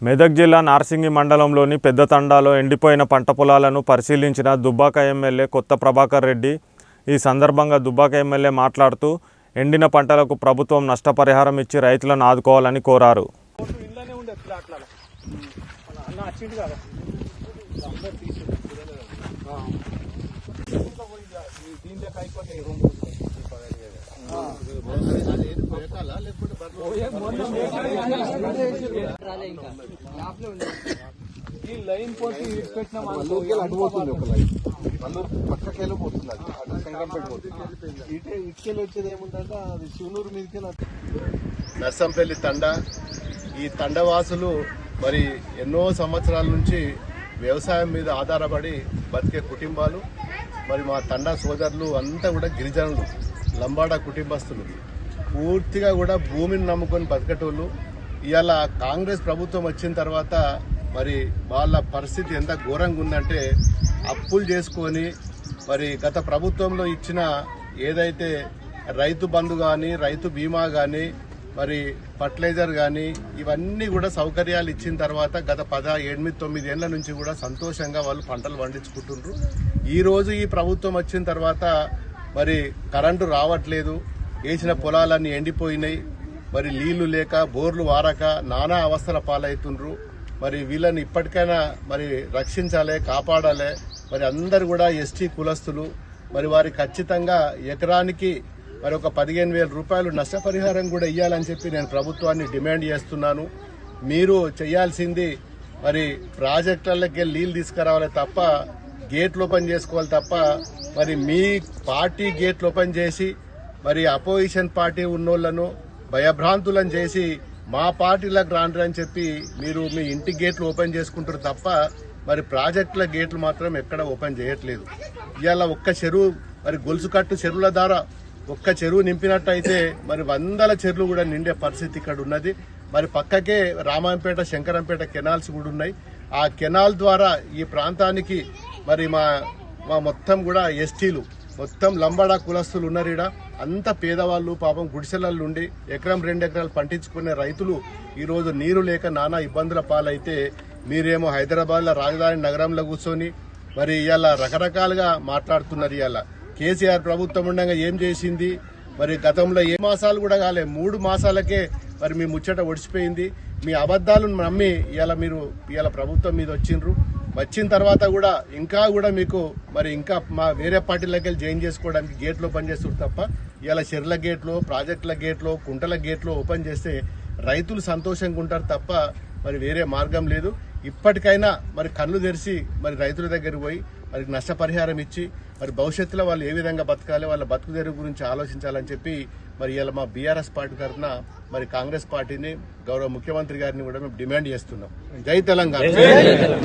మెదక్ జిల్లా నార్సింగి మండలంలోని పెద్ద తండాలో ఎండిపోయిన పంట పొలాలను పరిశీలించిన దుబ్బాక ఎమ్మెల్యే కొత్త ప్రభాకర్ రెడ్డి ఈ సందర్భంగా దుబ్బాక ఎమ్మెల్యే మాట్లాడుతూ ఎండిన పంటలకు ప్రభుత్వం నష్టపరిహారం ఇచ్చి రైతులను ఆదుకోవాలని కోరారు. దీంట్లో రెండు ఈ లైన్ పోటీ పెట్టిన ఒక లైన్. వల్లూరు పక్కకి వెళ్ళిపోతుంది అది. అటు సంగంపేట పోతుంది. ఇటే ఇటుకెళ్ళి వచ్చేది ఏముందంటే అది శివనూరు మీదకి నర్సంపల్లి తండ. ఈ తండవాసులు మరి ఎన్నో సంవత్సరాల నుంచి వ్యవసాయం మీద ఆధారపడి బతికే కుటుంబాలు. మరి మా తండా సోదరులు అంతా కూడా గిరిజనులు లంబాడా కుటుంబస్తులు. పూర్తిగా కూడా భూమిని నమ్ముకొని బతికేటోళ్ళు. ఇవాళ కాంగ్రెస్ ప్రభుత్వం వచ్చిన తర్వాత మరి వాళ్ళ పరిస్థితి ఎంత ఘోరంగా ఉందంటే అప్పులు చేసుకొని మరి గత ప్రభుత్వంలో ఇచ్చిన ఏదైతే రైతు బంధు కానీ రైతు బీమా కానీ మరి ఫర్టిలైజర్ కానీ ఇవన్నీ కూడా సౌకర్యాలు ఇచ్చిన తర్వాత గత పద ఎనిమిది తొమ్మిది ఏళ్ళ నుంచి కూడా సంతోషంగా వాళ్ళు పంటలు పండించుకుంటుండ్రు. ఈరోజు ఈ ప్రభుత్వం వచ్చిన తర్వాత మరి కరెంటు రావట్లేదు. వేసిన పొలాలన్నీ ఎండిపోయినాయి. మరి నీళ్ళు లేక బోర్లు వారక నానా అవస్థల పాలవుతుండ్రు. మరి వీళ్ళని ఇప్పటికైనా మరి రక్షించాలి కాపాడాలి. మరి అందరు కూడా ఎస్టీ కులస్తులు. మరి వారి ఖచ్చితంగా ఎకరానికి మరి ఒక పదిహేను వేల రూపాయలు నష్టపరిహారం కూడా ఇవ్వాలని చెప్పి నేను ప్రభుత్వాన్ని డిమాండ్ చేస్తున్నాను. మీరు చేయాల్సింది మరి ప్రాజెక్టులకి నీళ్ళు తీసుకురావాలి తప్ప గేట్లు ఓపెన్ చేసుకోవాలి తప్ప మరి మీ పార్టీ గేట్లు ఓపెన్ చేసి మరి అపోజిషన్ పార్టీ ఉన్నోళ్ళను భయభ్రాంతులను చేసి మా పార్టీలకు రాండ్రు అని చెప్పి మీరు మీ ఇంటి గేట్లు ఓపెన్ చేసుకుంటారు తప్ప మరి ప్రాజెక్టుల గేట్లు మాత్రం ఎక్కడ ఓపెన్ చేయట్లేదు. ఇవాళ ఒక్క చెరువు మరి గొలుసు కట్టు చెరువుల ద్వారా ఒక్క చెరువు నింపినట్టయితే మరి వందల చెరువులు కూడా నిండే పరిస్థితి ఇక్కడ ఉన్నది. మరి పక్కకే రామాయంపేట శంకరంపేట కెనాల్స్ కూడా ఉన్నాయి. ఆ కెనాల్ ద్వారా ఈ ప్రాంతానికి మరి మా మా మొత్తం కూడా ఎస్టీలు మొత్తం లంబాడా కులస్తులు ఉన్నారు ఈడ అంత పేదవాళ్ళు పాపం గుడిసెలల్లో ఉండి ఎకరం రెండు ఎకరాలు పండించుకునే రైతులు ఈరోజు నీరు లేక నానా ఇబ్బందుల పాలైతే మీరేమో హైదరాబాద్లో రాజధాని నగరంలో కూర్చొని మరి ఇవాళ రకరకాలుగా మాట్లాడుతున్నారు ఇవాళ కేసీఆర్ ప్రభుత్వం ఉండగా ఏం చేసింది? మరి గతంలో ఏ మాసాలు కూడా కాలే. మూడు మాసాలకే మరి మీ ముచ్చట ఒడిచిపోయింది మీ అబద్ధాలను నమ్మి ఇవాళ మీరు ఇవాళ ప్రభుత్వం మీద వచ్చిండ్రు. వచ్చిన తర్వాత కూడా ఇంకా కూడా మీకు మరి ఇంకా మా వేరే పార్టీలకి వెళ్ళి జాయిన్ చేసుకోవడానికి గేట్లు ఓపెన్ తప్ప ఇలా చెర్ల గేట్లో ప్రాజెక్టుల గేట్లో కుంటల గేట్లో ఓపెన్ చేస్తే రైతులు సంతోషంగా ఉంటారు తప్ప మరి వేరే మార్గం లేదు. ఇప్పటికైనా మరి కళ్ళు తెరిచి మరి రైతుల దగ్గరికి పోయి మరి నష్టపరిహారం ఇచ్చి మరి భవిష్యత్తులో వాళ్ళు ఏ విధంగా బతకాలి వాళ్ళ బతుకు తెరువు గురించి ఆలోచించాలని చెప్పి మరి ఇలా మా బీఆర్ఎస్ పార్టీ తరఫున మరి కాంగ్రెస్ పార్టీని గౌరవ ముఖ్యమంత్రి గారిని కూడా మేము డిమాండ్ చేస్తున్నాం. జై తెలంగాణ.